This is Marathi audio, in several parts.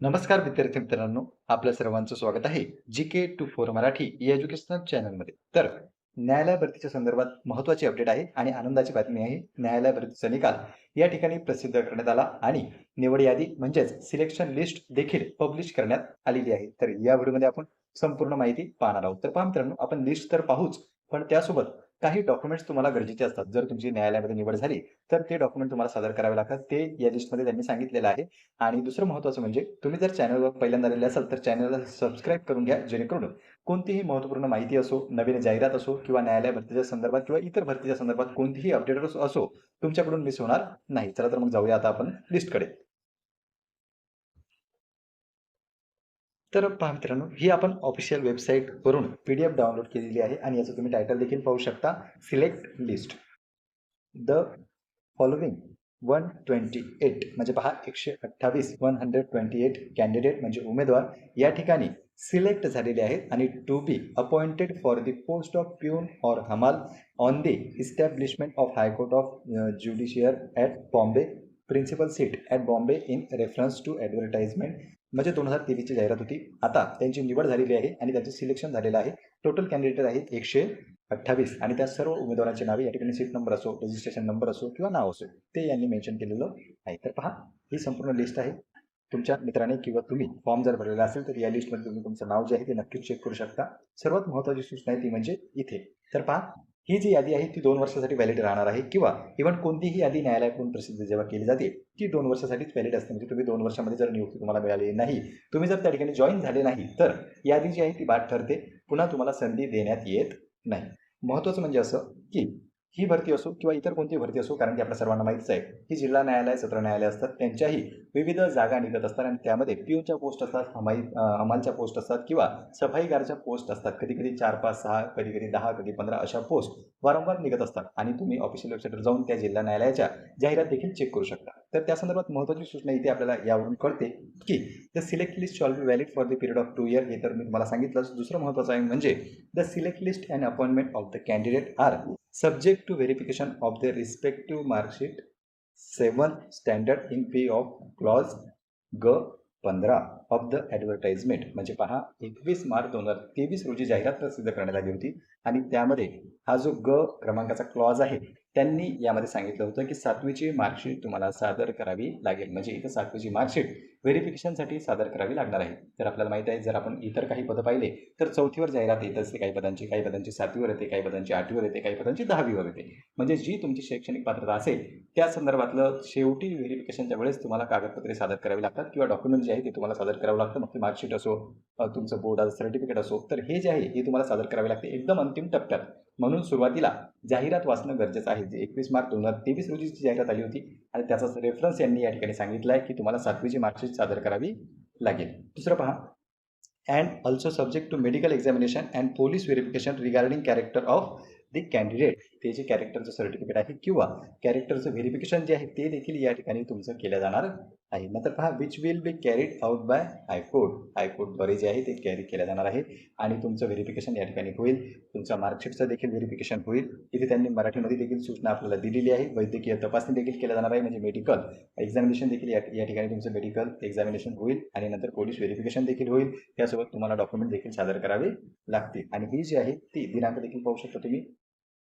नमस्कार विद्यार्थी मित्रांनो आपल्या सर्वांचं स्वागत आहे G K two four Marathi या एज्युकेशनल चॅनलमध्ये तर न्यायालय भरतीच्या संदर्भात महत्वाची अपडेट आहे आणि आनंदाची बातमी आहे न्यायालय भरतीचा निकाल या ठिकाणी प्रसिद्ध करण्यात आला आणि निवड यादी म्हणजेच सिलेक्शन लिस्ट देखील पब्लिश करण्यात आलेली आहे. तर या व्हिडिओमध्ये आपण संपूर्ण माहिती पाहणार आहोत. तर पहा मित्रांनो आपण लिस्ट तर पाहूच पण त्यासोबत काही डॉक्युमेंट्स तुम्हाला गरजेचे असतात. जर तुमची न्यायालयामध्ये निवड झाली तर ते डॉक्युमेंट तुम्हाला सादर करावे लागतात. ते या लिस्टमध्ये त्यांनी सांगितलेलं आहे. आणि दुसरं महत्त्वाचं म्हणजे तुम्ही जर चॅनलवर पहिल्यांदा आलेले असाल तर चॅनलला सबस्क्राईब करून घ्या. जेणेकरून कोणतीही महत्त्वपूर्ण माहिती असो नवीन जाहिरात असो किंवा न्यायालय भरतीच्या संदर्भात किंवा इतर भरतीच्या संदर्भात कोणतीही अपडेट असो तुमच्याकडून मिस होणार नाही. चला तर मग जाऊया आता आपण लिस्टकडे तर पहा मित्रांनो ही आपण ऑफिशियल वेबसाईटवरून पी डी एफ डाउनलोड केलेली आहे आणि याचं तुम्ही टायटल देखील पाहू शकता select list the following one twenty eight म्हणजे पहा एकशे अठ्ठावीस one hundred twenty eight candidate म्हणजे उमेदवार या ठिकाणी सिलेक्ट झालेले आहेत आणि to be appointed for the post of peon or हमाल on the establishment of high court of judicature at Bombay principal seat at Bombay in reference to advertisement म्हणजे दोन हजार तेवीसची जाहिरात होती. आता त्यांची निवड झालेली आहे आणि त्यांचं सिलेक्शन झालेलं आहे. टोटल कॅन्डिडेट आहेत एकशे अठ्ठावीस आणि त्या सर्व उमेदवारांची नावे या ठिकाणी सीट नंबर असो रजिस्ट्रेशन नंबर असो किंवा नाव असो ते यांनी मेन्शन केलेलं आहे. तर पहा ही संपूर्ण लिस्ट आहे. तुमच्या मित्राने किंवा तुम्ही फॉर्म जर भरलेला असेल तर या लिस्टमध्ये तुम्ही तुमचं नाव जे आहे ते नक्कीच चेक करू शकता. सर्वात महत्त्वाची सूचना आहे ती म्हणजे इथे. तर पहा ही जी यादी आहे ती दोन वर्षासाठी व्हॅलिड राहणार आहे किंवा इव्हन कोणतीही यादी न्यायालयाकडून प्रसिद्ध जेव्हा केली जाते ती दोन वर्षासाठीच व्हॅलिड असते. म्हणजे तुम्ही दोन वर्षामध्ये जर नियुक्ती तुम्हाला मिळाली नाही तुम्ही जर त्या ठिकाणी जॉईन झाले नाही तर यादी जी आहे ती बाद ठरते. पुन्हा तुम्हाला संधी देण्यात येत नाही. महत्त्वाचं म्हणजे असं की ही भरती असो किंवा इतर कोणतीही भरती असो कारण की आपल्या सर्वांना माहितीच आहे की जिल्हा न्यायालय सत्र न्यायालय असतात त्यांच्याही विविध जागा निघत असतात आणि त्यामध्ये पीओच्या पोस्ट असतात हमाई हमालच्या पोस्ट असतात किंवा सफाईगारच्या पोस्ट असतात. कधी कधी चार पाच सहा कधी कधी दहा कधी पंधरा अशा पोस्ट वारंवार निघत असतात आणि तुम्ही ऑफिशियल वेबसाईटवर जाऊन त्या जिल्हा न्यायालयाच्या जाहिरात देखील चेक करू शकता. तर त्या संदर्भात महत्त्वाची सूचना इथे आपल्याला यावरून कळते की the select list shall be valid for the period of two year हे तर मी तुम्हाला सांगितलं दुसरं महत्त्वाचं आहे म्हणजे the select list and appointment of the candidate are subject to verification of the respective marksheet seven standard in pay of clause ग पंधरा ऑफ द ॲडव्हर्टाइजमेंट म्हणजे पहा एकवीस मार्च दोन हजार तेवीस रोजी जाहिरात प्रसिद्ध करण्यात आली होती आणि त्यामध्ये हा जो ग क्रमांकाचा क्लॉज आहे त्यांनी यामध्ये सांगितलं होतं की सातवीची मार्कशीट तुम्हाला सादर करावी लागेल. म्हणजे इथं सातवीची मार्कशीट व्हेरिफिकेशनसाठी सादर करावी लागणार आहे. तर आपल्याला माहिती आहे जर आपण इतर काही पदं पाहिले तर चौथीवर जाहिरात येत असते काही पदांची काही पदांची सातवीवर येते काही पदांची आठवीवर येते काही पदांची दहावीवर येते. म्हणजे जी तुमची शैक्षणिक पात्रता असेल त्या संदर्भातलं शेवटी व्हेरिफिकेशनच्या वेळेस तुम्हाला कागदपत्रे सादर करावी लागतात किंवा डॉक्युमेंट जे आहे ते तुम्हाला सादर करावं लागतं. मग ते मार्कशीट असो तुमचं बोर्डाचं सर्टिफिकेट असो तर हे जे आहे हे तुम्हाला सादर करावे लागते एकदम अंतिम टप्प्यात. म्हणून सुरुवातीला जाहिरात वाचणं गरजेचं आहे. जी एकवीस मार्च दोन हजार तेवीस रोजीची जाहिरात आली होती आणि त्याचाच रेफरन्स यांनी या ठिकाणी सांगितलं आहे की तुम्हाला सातवीची मार्कशीट सादर करावी लागेल. दुसरं पहा and also subject to medical examination and police verification regarding character of the candidate ते जे कॅरेक्टरचं सर्टिफिकेट आहे किंवा कॅरेक्टरचं व्हेरिफिकेशन जे आहे ते देखील या ठिकाणी तुमचं केलं जाणार आहे. नंतर पहा which will be carried out by high court हायकोर्टद्वारे जे आहे ते कॅरी केल्या जाणार आहे आणि तुमचं व्हेरिफिकेशन या ठिकाणी होईल. तुमचं मार्कशीटचं देखील व्हेरिफिकेशन होईल. इथे त्यांनी मराठीमध्ये देखील सूचना आपल्याला दिलेली आहे. वैद्यकीय तपासणी देखील केल्या जाणार आहे म्हणजे मेडिकल एक्झामिनेशन देखील या या ठिकाणी तुमचं मेडिकल एक्झामिनेशन होईल आणि नंतर पोलीस व्हेरिफिकेशन देखील होईल. त्यासोबत तुम्हाला डॉक्युमेंट देखील सादर करावे लागतील. आणि ही जी आहे ती दिनांक देखील पाहू शकता तुम्ही.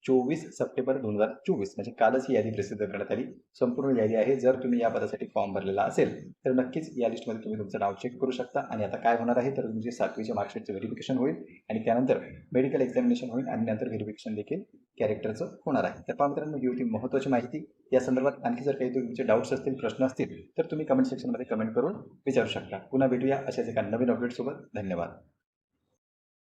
चोवीस सप्टेंबर दोन हजार चोवीस. म्हणजे कालच ही यादी प्रसिद्ध करण्यात आली. संपूर्ण यादी आहे. जर तुम्ही या पदासाठी फॉर्म भरलेला असेल तर नक्कीच या लिस्टमध्ये तुम्ही तुमचं नाव चेक करू शकता. आणि आता काय होणार आहे तर तुमची सातवीच्या मार्कशीटचं व्हेरिफिकेशन होईल. आणि त्यानंतर मेडिकल एक्झामिनेशन होईल. आणि नंतर व्हेरिफिकेशन देखील कॅरेक्टरचं होणार आहे. तर पहा मित्रांनो ही होती महत्त्वाची माहिती. या संदर्भात आणखी जर काही तुमचे डाऊट्स असतील प्रश्न असतील तर तुम्ही कमेंट सेक्शनमध्ये कमेंट करून विचारू शकता. पुन्हा भेटूया अशाच एका नवीन अपडेटसोबत. धन्यवाद.